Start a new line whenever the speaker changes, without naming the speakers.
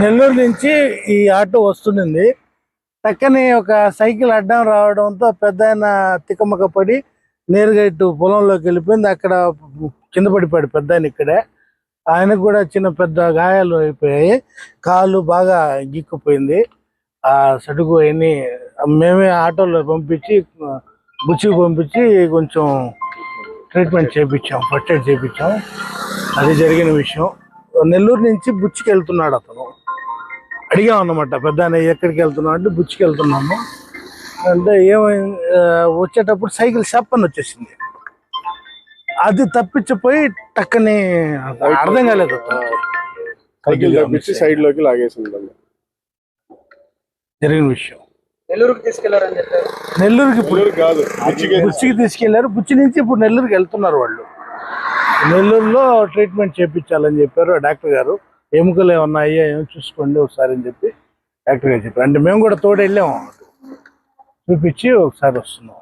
నెల్లూరు నుంచి ఈ ఆటో వస్తుండింది. పక్కనే ఒక సైకిల్ అడ్డం రావడంతో పెద్ద ఆయన తికమక పడి నేరుగా ఇటు పొలంలోకి వెళ్ళిపోయింది. అక్కడ కింద పడిపోయాడు పెద్ద ఆయన ఇక్కడే. ఆయనకు కూడా చిన్న పెద్ద గాయాలు అయిపోయాయి. కాలు బాగా గిక్కుపోయింది ఆ సడుగు అవన్నీ మేమే ఆటోలో పంపించి బుచ్చికి పంపించి కొంచెం ట్రీట్మెంట్ చేయించాం ఫస్ట్ ఎయిడ్ చేయించాం అది జరిగిన విషయం. నెల్లూరు నుంచి బుచ్చికి వెళ్తున్నాడు అతను. అడిగాం అన్నమాట పెద్ద ఎక్కడికి వెళ్తున్నావు? అంటే బుచ్చికి వెళ్తున్నాము. అంటే ఏమైంది వచ్చేటప్పుడు సైకిల్ చెప్పని వచ్చేసింది. అది తప్పించిపోయి టక్కని అర్థం కాలేదు అతనికి.
సైకిల్ తప్పించి సైడ్లోకి లాగేసింది.
జరిగిన విషయం.
నెల్లూరుకి తీసుకెళ్ళారని చెప్పారు.
నెల్లూరుకి ఇప్పుడు
ఊరు కాదు బుచ్చికి.
బుచ్చికి తీసుకెళ్ళారు. బుచ్చి నుంచి ఇప్పుడు నెల్లూరుకి వెళ్తున్నారు వాళ్ళు. నెల్లూరులో ట్రీట్మెంట్ చేయించాలని చెప్పారు డాక్టర్ గారు. ఎముకలు ఏమన్నా ఏమో చూసుకోండి ఒకసారి అని చెప్పి డాక్టర్ గారు చెప్పారు. అంటే మేము కూడా తోడు వెళ్ళాము చూపించి ఒకసారి వస్తున్నాం.